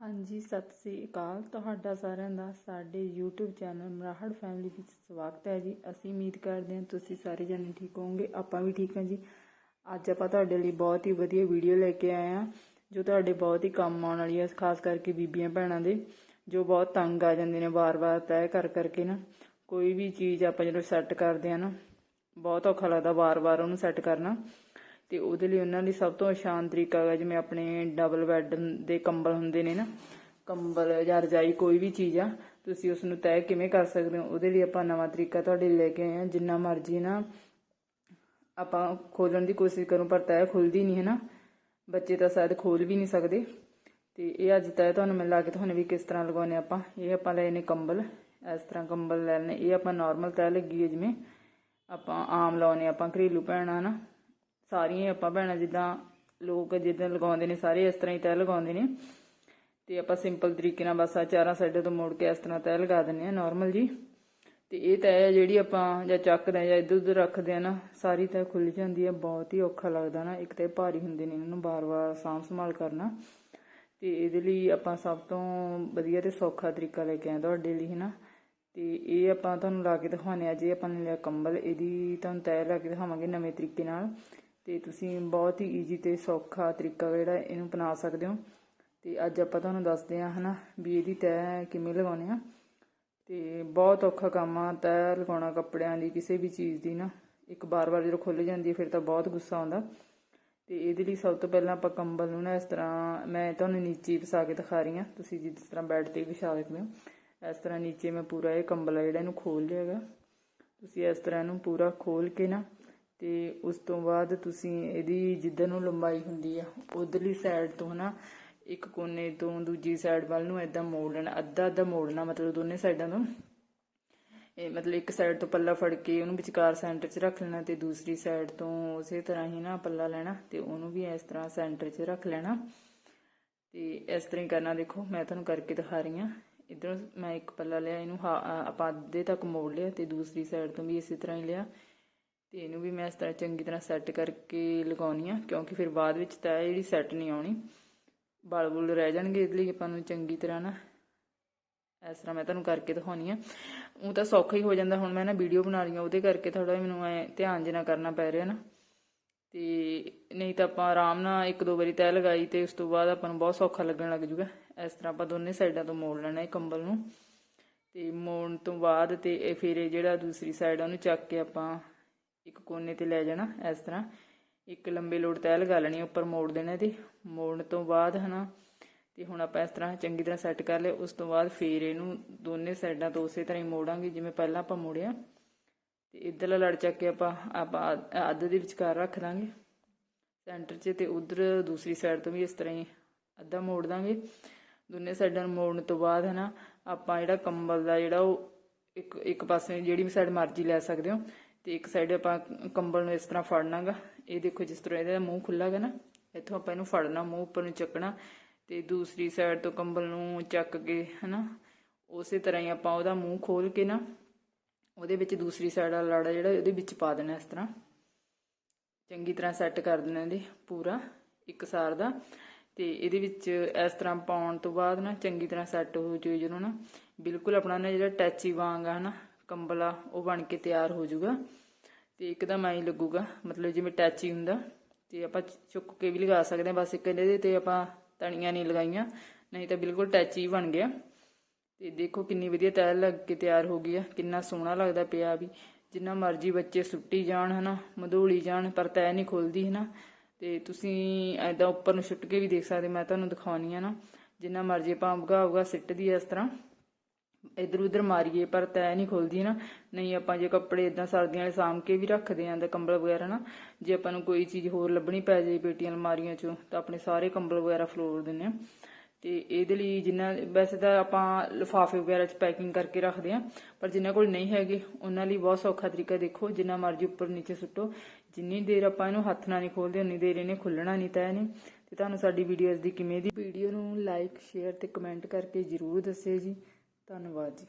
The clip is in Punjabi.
ਹਾਂਜੀ, ਸਤਿ ਸ੍ਰੀ ਅਕਾਲ। ਤੁਹਾਡਾ ਸਾਰਿਆਂ ਦਾ ਸਾਡੇ YouTube ਚੈਨਲ ਮਰਾਹੜ ਫੈਮਿਲੀ ਵਿੱਚ ਸਵਾਗਤ ਹੈ ਜੀ। ਅਸੀਂ ਉਮੀਦ ਕਰਦੇ ਹਾਂ ਤੁਸੀਂ ਸਾਰੇ ਜਣੇ ਠੀਕ ਹੋਵੋਗੇ, ਆਪਾਂ ਵੀ ਠੀਕ ਹਾਂ ਜੀ। ਅੱਜ ਆਪਾਂ ਤੁਹਾਡੇ ਲਈ ਬਹੁਤ ਹੀ ਵਧੀਆ ਵੀਡੀਓ ਲੈ ਕੇ ਆਏ ਹਾਂ, ਜੋ ਤੁਹਾਡੇ ਬਹੁਤ ਹੀ ਕੰਮ ਆਉਣ ਵਾਲੀ ਹੈ, ਖਾਸ ਕਰਕੇ ਬੀਬੀਆਂ ਭੈਣਾਂ ਦੇ, ਜੋ ਬਹੁਤ ਤੰਗ ਆ ਜਾਂਦੇ ਨੇ ਵਾਰ-ਵਾਰ ਤੈਅ ਕਰ ਕਰਕੇ ਨਾ। ਕੋਈ ਵੀ ਚੀਜ਼ ਆਪਾਂ ਜਦੋਂ ਸੈੱਟ ਕਰਦੇ ਆ ਨਾ, ਬਹੁਤ ਔਖਾ ਲੱਗਦਾ ਵਾਰ-ਵਾਰ ਉਹਨੂੰ ਸੈੱਟ ਕਰਨਾ। ਤੇ ਉਹਦੇ ਲਈ ਉਹਨਾਂ ਲਈ ਸਭ ਤੋਂ ਆਸਾਨ ਤਰੀਕਾ ਹੈ ਜਿਵੇਂ ਆਪਣੇ ਡਬਲ ਬੈੱਡ ਦੇ ਕੰਬਲ ਹੁੰਦੇ ਨੇ ਨਾ, ਕੰਬਲ ਜਾਂ ਰਜਾਈ ਕੋਈ ਵੀ ਚੀਜ਼ ਆ, ਤੁਸੀਂ ਉਸ ਨੂੰ ਤੈਅ ਕਿਵੇਂ ਕਰ ਸਕਦੇ ਹੋ? ਉਹਦੇ ਲਈ ਆਪਾਂ ਨਵਾਂ ਤਰੀਕਾ ਤੁਹਾਡੇ ਲੈ ਕੇ ਆਏ ਹਾਂ, ਜਿੰਨਾ ਮਰਜ਼ੀ ਨਾ ਆਪਾਂ ਖੋਲਣ ਦੀ ਕੋਸ਼ਿਸ਼ ਕਰੂੰ, ਪਰ ਤੈਅ ਖੁੱਲਦੀ ਨਹੀਂ ਹੈ ਨਾ। ਬੱਚੇ ਤਾਂ ਸ਼ਾਇਦ ਖੋਲ ਵੀ ਨਹੀਂ ਸਕਦੇ। ਤੇ ਇਹ ਅੱਜ ਤੈਅ ਤੁਹਾਨੂੰ ਮੈਂ ਲਾ ਕੇ, ਤੁਹਾਨੂੰ ਵੀ ਕਿਸ ਤਰ੍ਹਾਂ ਲਗਾਉਣੇ ਆਪਾਂ। ਇਹ ਆਪਾਂ ਲਏ ਨੇ ਕੰਬਲ, ਇਸ ਤਰ੍ਹਾਂ ਕੰਬਲ ਲੈ ਲੈਣੇ ਇਹ ਆਪਾਂ ਨਾਰਮਲ ਤੈਅ ਲੱਗੀ ਹੈ, ਜਿਵੇਂ ਆਪਾਂ ਆਮ ਲਾਉਨੇ ਆਪਾਂ ਘਰੇਲੂ ਭੈਣਾਂ ਨਾ। ਸਾਰੀਆਂ ਹੀ ਆਪਾਂ ਭੈਣਾਂ, ਜਿੱਦਾਂ ਲੋਕ ਜਿੱਦਾਂ ਲਗਾਉਂਦੇ ਨੇ, ਸਾਰੇ ਇਸ ਤਰ੍ਹਾਂ ਹੀ ਤੈਅ ਲਗਾਉਂਦੇ ਨੇ। ਤੇ ਆਪਾਂ ਸਿੰਪਲ ਤਰੀਕੇ ਨਾਲ ਬਸ ਆ ਚਾਰਾਂ ਸਾਈਡਾਂ ਤੋਂ ਮੋੜ ਕੇ ਇਸ ਤਰ੍ਹਾਂ ਤੈਅ ਲਗਾ ਦਿੰਨੇ ਆ ਨਾਰਮਲ ਜੀ। ਤੇ ਇਹ ਤੈਅ ਜਿਹੜੀ ਆਪਾਂ ਜਾਂ ਚੱਕਦੇ ਆ ਜਾਂ ਇੱਧਰ ਉੱਧਰ ਰੱਖਦੇ ਆ ਨਾ, ਸਾਰੀ ਤੈਅ ਖੁੱਲ ਜਾਂਦੀ ਹੈ ਬਹੁਤ ਹੀ ਔਖਾ ਲੱਗਦਾ ਨਾ, ਇੱਕ ਤੇ ਭਾਰੀ ਹੁੰਦੇ ਨੇ ਇਹਨਾਂ ਨੂੰ ਬਾਰ-ਬਾਰ ਸਾਂਭ ਸੰਭਾਲ ਕਰਨਾ। ਤੇ ਇਹਦੇ ਲਈ ਆਪਾਂ ਸਭ ਤੋਂ ਵਧੀਆ ਤੇ ਸੌਖਾ ਤਰੀਕਾ ਲੈ ਕੇ ਆਏ ਤੁਹਾਡੇ ਲਈ, ਹਨਾ। ਤੇ ਇਹ ਆਪਾਂ ਤੁਹਾਨੂੰ ਲਾ ਕੇ ਦਿਖਾਉਣੇ ਆ ਜੇ ਆਪਾਂ ਨੇ ਲਿਆ ਕੰਬਲ, ਇਹਦੀ ਤੁਹਾਨੂੰ ਤੈਅ ਲਾ ਕੇ ਦਿਖਾਵਾਂਗੇ ਨਵੇਂ ਤਰੀਕੇ ਨਾਲ। ਤੇ ਤੁਸੀਂ ਬਹੁਤ ਹੀ ਈਜ਼ੀ ਤੇ ਸੌਖਾ ਤਰੀਕਾ ਜਿਹੜਾ ਇਹਨੂੰ ਅਪਣਾ ਸਕਦੇ ਹੋ। ਤੇ ਅੱਜ ਆਪਾਂ ਤੁਹਾਨੂੰ ਦੱਸਦੇ ਆ ਹਨਾ ਵੀ ਇਹਦੀ ਤੈਅ ਕਿਵੇਂ ਲਗਾਉਣੇ ਆ ਤੇ ਬਹੁਤ ਔਖਾ ਕੰਮ ਆ ਤੈਅ ਲਗਾਉਣਾ ਕੱਪੜਿਆਂ ਦੀ, ਕਿਸੇ ਵੀ ਚੀਜ਼ ਦੀ ਨਾ। ਇੱਕ ਵਾਰ-ਵਾਰ ਜਦੋਂ ਖੁੱਲ ਜਾਂਦੀ ਹੈ, ਫਿਰ ਤਾਂ ਬਹੁਤ ਗੁੱਸਾ ਆਉਂਦਾ। ਤੇ ਇਹਦੇ ਲਈ ਸਭ ਤੋਂ ਪਹਿਲਾਂ ਆਪਾਂ ਕੰਬਲ ਨੂੰ ਨਾ ਇਸ ਤਰ੍ਹਾਂ, ਮੈਂ ਤੁਹਾਨੂੰ ਨੀਚੇ ਹੀ ਫਸਾ ਕੇ ਦਿਖਾ ਰਹੀ ਹਾਂ। ਤੁਸੀਂ ਜਿਸ ਤਰ੍ਹਾਂ ਬੈੱਡ ਤੇ ਵਿਛਾ ਸਕਦੇ ਹੋ। ਇਸ ਤਰ੍ਹਾਂ ਨੀਚੇ ਮੈਂ ਪੂਰਾ ਇਹ ਕੰਬਲ ਆ ਜਿਹੜਾ ਇਹਨੂੰ ਖੋਲ ਲਿਆ ਹੈਗਾ। ਤੁਸੀਂ ਇਸ ਤਰ੍ਹਾਂ ਇਹਨੂੰ ਪੂਰਾ ਖੋਲ ਕੇ ਨਾ ਤੇ ਉਸ ਤੋਂ ਬਾਅਦ ਤੁਸੀਂ ਇਹਦੀ ਜਿੱਧਰ ਨੂੰ ਲੰਬਾਈ ਹੁੰਦੀ ਆ, ਉਧਰਲੀ ਸਾਈਡ ਤੋਂ ਨਾ, ਇੱਕ ਕੋਨੇ ਤੋਂ ਦੂਜੀ ਸਾਈਡ ਵੱਲ ਨੂੰ ਇਦਾਂ ਮੋੜ ਲੈਣਾ ਅੱਧਾ ਅੱਧਾ ਮੋੜਨਾ, ਮਤਲਬ ਦੋਨੇ ਸਾਈਡਾਂ ਤੋਂ ਇਹ ਮਤਲਬ ਇੱਕ ਸਾਈਡ ਤੋਂ ਪੱਲਾ ਫੜ ਕੇ ਉਹਨੂੰ ਵਿਚਕਾਰ ਸੈਂਟਰ 'ਚ ਰੱਖ ਲੈਣਾ ਤੇ ਦੂਸਰੀ ਸਾਈਡ ਤੋਂ ਉਸੇ ਤਰ੍ਹਾਂ ਹੀ ਨਾ ਪੱਲਾ ਲੈਣਾ ਤੇ ਉਹਨੂੰ ਵੀ ਇਸ ਤਰ੍ਹਾਂ ਸੈਂਟਰ 'ਚ ਰੱਖ ਲੈਣਾ। ਤੇ ਇਸ ਤਰ੍ਹਾਂ ਹੀ ਕਰਨਾ, ਦੇਖੋ, ਮੈਂ ਤੁਹਾਨੂੰ ਕਰਕੇ ਦਿਖਾ ਰਹੀ ਹਾਂ। ਇਧਰੋਂ ਮੈਂ ਇੱਕ ਪੱਲਾ ਲਿਆ, ਇਹਨੂੰ ਆਪਾਂ ਅੱਧੇ ਤੱਕ ਮੋੜ ਲਿਆ ਤੇ ਦੂਸਰੀ ਸਾਈਡ ਤੋਂ ਵੀ ਇਸੇ ਤਰ੍ਹਾਂ ਹੀ ਲਿਆ। ਤੇ ਇਹਨੂੰ ਵੀ ਮੈਂ ਇਸ ਤਰ੍ਹਾਂ ਚੰਗੀ ਤਰ੍ਹਾਂ ਸੈੱਟ ਕਰਕੇ ਲਗਾਉਣੀ ਆ, ਕਿਉਂਕਿ ਫਿਰ ਬਾਅਦ ਵਿੱਚ ਤਾਂ ਜਿਹੜੀ ਸੈੱਟ ਨਹੀਂ ਆਉਣੀ, ਬਲ ਬੁਲ ਰਹਿ ਜਾਣਗੇ ਇਸ ਲਈ ਆਪਾਂ ਨੂੰ ਚੰਗੀ ਤਰ੍ਹਾਂ ਨਾ ਇਸ ਤਰ੍ਹਾਂ ਮੈਂ ਤੁਹਾਨੂੰ ਕਰਕੇ ਦਿਖਾਉਣੀ ਆ। ਉਹ ਤਾਂ ਸੌਖਾ ਹੀ ਹੋ ਜਾਂਦਾ, ਹੁਣ ਮੈਂ ਨਾ ਵੀਡੀਓ ਬਣਾ ਰਹੀ ਹਾਂ, ਉਹਦੇ ਕਰਕੇ ਥੋੜਾ ਮੈਨੂੰ ਐ ਧਿਆਨ ਜਿਹਾ ਕਰਨਾ ਪੈ ਰਿਹਾ ਨਾ। ਤੇ ਨਹੀਂ ਤਾਂ ਆਪਾਂ ਆਰਾਮ ਨਾਲ ਇੱਕ ਦੋ ਵਾਰੀ ਤੈਅ ਲਗਾਈ ਤੇ ਉਸ ਤੋਂ ਬਾਅਦ ਆਪਾਂ ਨੂੰ ਬਹੁਤ ਸੌਖਾ ਲੱਗਣ ਲੱਗ ਜੂਗਾ। ਇਸ ਤਰ੍ਹਾਂ ਆਪਾਂ ਦੋਨੇ ਸਾਈਡਾਂ ਤੋਂ ਮੋੜ ਲੈਣਾ ਇਹ ਕੰਬਲ ਨੂੰ। ਤੇ ਮੋੜਨ ਤੋਂ ਬਾਅਦ ਤੇ ਇਹ ਫਿਰ ਇਹ ਜਿਹੜਾ ਦੂਸਰੀ ਸਾਈਡ ਆ, ਉਹਨੂੰ ਚੱਕ ਕੇ ਆਪਾਂ ਇੱਕ ਕੋਨੇ ਤੇ ਲੈ ਜਾਣਾ ਇਸ ਤਰ੍ਹਾਂ। ਇੱਕ ਲੰਬੇ ਲੋਡ ਤੈਅ ਲਗਾ ਲੈਣੀ, ਉੱਪਰ ਮੋੜ ਦੇਣਾ ਤੇ ਮੋੜਨ ਤੋਂ ਬਾਅਦ ਹਨਾ, ਤੇ ਹੁਣ ਆਪਾਂ ਇਸ ਤਰ੍ਹਾਂ ਚੰਗੀ ਤਰ੍ਹਾਂ ਸੈੱਟ ਕਰ ਲਿਆ। ਉਸ ਤੋਂ ਬਾਅਦ ਫੇਰ ਇਹਨੂੰ ਦੋਨੇ ਸਾਈਡਾਂ ਤੋਂ ਉਸੇ ਤਰ੍ਹਾਂ ਹੀ ਮੋੜਾਂਗੇ, ਜਿਵੇਂ ਪਹਿਲਾਂ ਆਪਾਂ ਮੋੜਿਆ। ਤੇ ਇਧਰਲਾ ਲੜ ਚੱਕ ਕੇ ਆਪਾਂ ਆਪਾਂ ਅੱਧ ਦੇ ਵਿਚਕਾਰ ਰੱਖ ਦਾਂਗੇ। ਸੈਂਟਰ 'ਚ ਤੇ ਉਧਰ ਦੂਸਰੀ ਸਾਈਡ ਤੋਂ ਵੀ ਇਸ ਤਰ੍ਹਾਂ ਹੀ ਅੱਧਾ ਮੋੜ ਦਾਂਗੇ। ਦੋਨੇ ਸਾਈਡਾਂ ਨੂੰ ਮੋੜਨ ਤੋਂ ਬਾਅਦ ਹਨਾ, ਆਪਾਂ ਜਿਹੜਾ ਕੰਬਲ ਦਾ ਜਿਹੜਾ ਉਹ ਇੱਕ ਇੱਕ ਪਾਸੇ ਜਿਹੜੀ ਵੀ ਸਾਈਡ ਮਰਜ਼ੀ ਲੈ ਸਕਦੇ ਹੋ। ਤੇ ਇੱਕ ਸਾਈਡ ਆਪਾਂ ਕੰਬਲ ਨੂੰ ਇਸ ਤਰ੍ਹਾਂ ਫੜਨਾਗਾ। ਇਹ ਦੇਖੋ ਜਿਸ ਤਰ੍ਹਾਂ ਇਹਦਾ ਮੂੰਹ ਖੁੱਲਾ ਨਾ, ਇੱਥੋਂ ਆਪਾਂ ਇਹਨੂੰ ਫੜਨਾ, ਮੂੰਹ ਉੱਪਰ ਨੂੰ ਚੱਕਣਾ ਤੇ ਦੂਸਰੀ ਸਾਈਡ ਤੋਂ ਕੰਬਲ ਨੂੰ ਚੱਕ ਕੇ, ਹਨਾ, ਉਸੇ ਤਰ੍ਹਾਂ ਹੀ ਆਪਾਂ ਉਹਦਾ ਮੂੰਹ ਖੋਲ ਕੇ ਨਾ, ਉਹਦੇ ਵਿੱਚ ਦੂਸਰੀ ਸਾਈਡ ਵਾਲਾ ਲਾੜਾ ਜਿਹੜਾ ਉਹਦੇ ਵਿੱਚ ਪਾ ਦੇਣਾ ਇਸ ਤਰ੍ਹਾਂ। ਚੰਗੀ ਤਰ੍ਹਾਂ ਸੈੱਟ ਕਰ ਦੇਣਾ ਇਹਦੇ ਪੂਰਾ ਇੱਕ ਸਾਰ ਦਾ ਤੇ ਇਹਦੇ ਵਿੱਚ ਇਸ ਤਰ੍ਹਾਂ ਪਾਉਣ ਤੋਂ ਬਾਅਦ ਨਾ ਚੰਗੀ ਤਰ੍ਹਾਂ ਸੈੱਟ ਹੋ ਜਾਊ ਜਦੋਂ ਨਾ, ਬਿਲਕੁਲ ਆਪਣਾ ਨਾ ਜਿਹੜਾ ਟੈਚੀ ਵਾਂਗ ਆ ਹਨਾ ਕੰਬਲਾ, ਉਹ ਬਣ ਕੇ ਤਿਆਰ ਹੋ ਜਾਊਗਾ ਤੇ ਇੱਕਦਮ ਐਂ ਲੱਗੂਗਾ, ਮਤਲਬ ਜਿਵੇਂ ਟੈਚੀ ਹੁੰਦਾ, ਤੇ ਆਪਾਂ ਚੁੱਕ ਕੇ ਵੀ ਲਗਾ ਸਕਦੇ ਹਾਂ, ਬਸ ਇੱਕ ਇਹਦੇ ਤੇ ਆਪਾਂ ਤਣੀਆਂ ਨਹੀਂ ਲਗਾਈਆਂ, ਨਹੀਂ ਤਾਂ ਬਿਲਕੁਲ ਟੈਚੀ ਬਣ ਗਿਆ। ਤੇ ਦੇਖੋ ਕਿੰਨੀ ਵਧੀਆ ਤੈਅ ਲੱਗ ਕੇ ਤਿਆਰ ਹੋ ਗਈ ਆ, ਕਿੰਨਾ ਸੋਹਣਾ ਲੱਗਦਾ ਪਿਆ ਵੀ, ਜਿੰਨਾ ਮਰਜ਼ੀ ਬੱਚੇ ਸੁੱਟੀ ਜਾਣ, ਹਨਾ, ਮਧੋਲੀ ਜਾਣ, ਪਰ ਤੈਅ ਨਹੀਂ ਖੁੱਲਦੀ, ਹਨਾ। ਤੇ ਤੁਸੀਂ ਐਦਾਂ ਉੱਪਰ ਨੂੰ ਛੁੱਟ ਕੇ ਵੀ ਦੇਖ ਸਕਦੇ, ਮੈਂ ਤੁਹਾਨੂੰ ਦਿਖਾਉਣੀ ਆ ਨਾ, ਜਿੰਨਾ ਮਰਜ਼ੀ ਆਪਾਂ ਉਗਾ ਉਗਾ ਸਿੱਟਦੀ ਇਸ ਤਰ੍ਹਾਂ। ਇਧਰ ਉਧਰ ਮਾਰੀਏ, ਪਰ ਤੈ ਨਹੀਂ ਖੁੱਲਦੀ ਨਾ। ਨਹੀਂ, ਆਪਾਂ ਜੇ ਕੱਪੜੇ ਇਦਾਂ ਸਰਦੀਆਂ ਵਾਲੇ ਸਾਂਭ ਕੇ ਵੀ ਰੱਖਦੇ ਆਂ ਦਾ ਕੰਬਲ ਵਗੈਰਾ ਨਾ, ਜੇ ਆਪਾਂ ਨੂੰ ਕੋਈ ਚੀਜ਼ ਹੋਰ ਲੱਭਣੀ ਪੈ ਜਾਏ ਪੇਟੀਆਂ ਅਲਮਾਰੀਆਂ ਚੋਂ, ਤਾਂ ਆਪਣੇ ਸਾਰੇ ਕੰਬਲ ਵਗੈਰਾ ਫਲੋਰ ਦਿੰਨੇ ਆ। ਤੇ ਇਹਦੇ ਲਈ ਜਿੰਨਾ, ਵੈਸੇ ਤਾਂ ਆਪਾਂ ਲਿਫਾਫੇ ਵਗੈਰਾ 'ਚ ਪੈਕਿੰਗ ਕਰਕੇ ਰੱਖਦੇ ਆਂ, ਪਰ ਜਿਨ੍ਹਾਂ ਕੋਲ ਨਹੀਂ ਹੈਗੇ, ਉਹਨਾਂ ਲਈ ਬਹੁਤ ਸੌਖਾ ਤਰੀਕਾ ਦੇਖੋ, ਜਿੰਨਾ ਮਰਜ਼ੀ ਉੱਪਰ ਨੀਚੇ ਸੁੱਟੋ। ਜਿੰਨੀ ਦੇਰ ਆਪਾਂ ਇਹਨੂੰ ਹੱਥ ਨਾਲ ਨਹੀਂ ਖੋਲਦੇ, ਉਨੀ ਦੇਰ ਇਹਨੇ ਖੁੱਲਣਾ ਨਹੀਂ ਤਾਂ ਨਹੀਂ। ਤੇ ਤੁਹਾਨੂੰ ਸਾਡੀ ਵੀਡੀਓਜ਼ ਦੀ ਕਿਵੇਂ ਦੀ ਵੀਡੀਓ ਨੂੰ ਲਾਈਕ ਸ਼ੇਅਰ ਤੇ ਕਮੈਂਟ ਕਰਕੇ ਜਰੂਰ ਦੱਸਿਓ ਜੀ। ਧੰਨਵਾਦ ਜੀ।